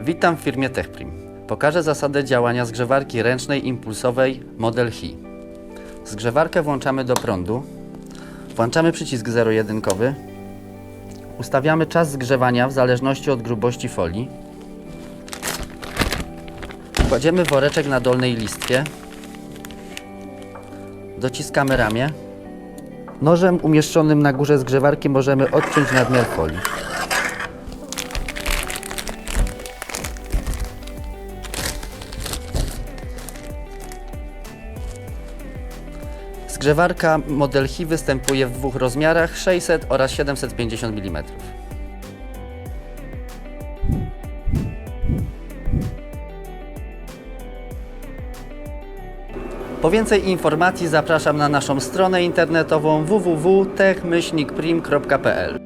Witam w firmie TechPrim. Pokażę zasadę działania zgrzewarki ręcznej impulsowej Model HI. Zgrzewarkę włączamy do prądu. Włączamy przycisk zero-jedynkowy. Ustawiamy czas zgrzewania w zależności od grubości folii. Kładziemy woreczek na dolnej listwie. Dociskamy ramię. Nożem umieszczonym na górze zgrzewarki możemy odciąć nadmiar folii. Zgrzewarka Model HI występuje w dwóch rozmiarach 600 oraz 750 mm. Po więcej informacji zapraszam na naszą stronę internetową www.techmyślnikprim.pl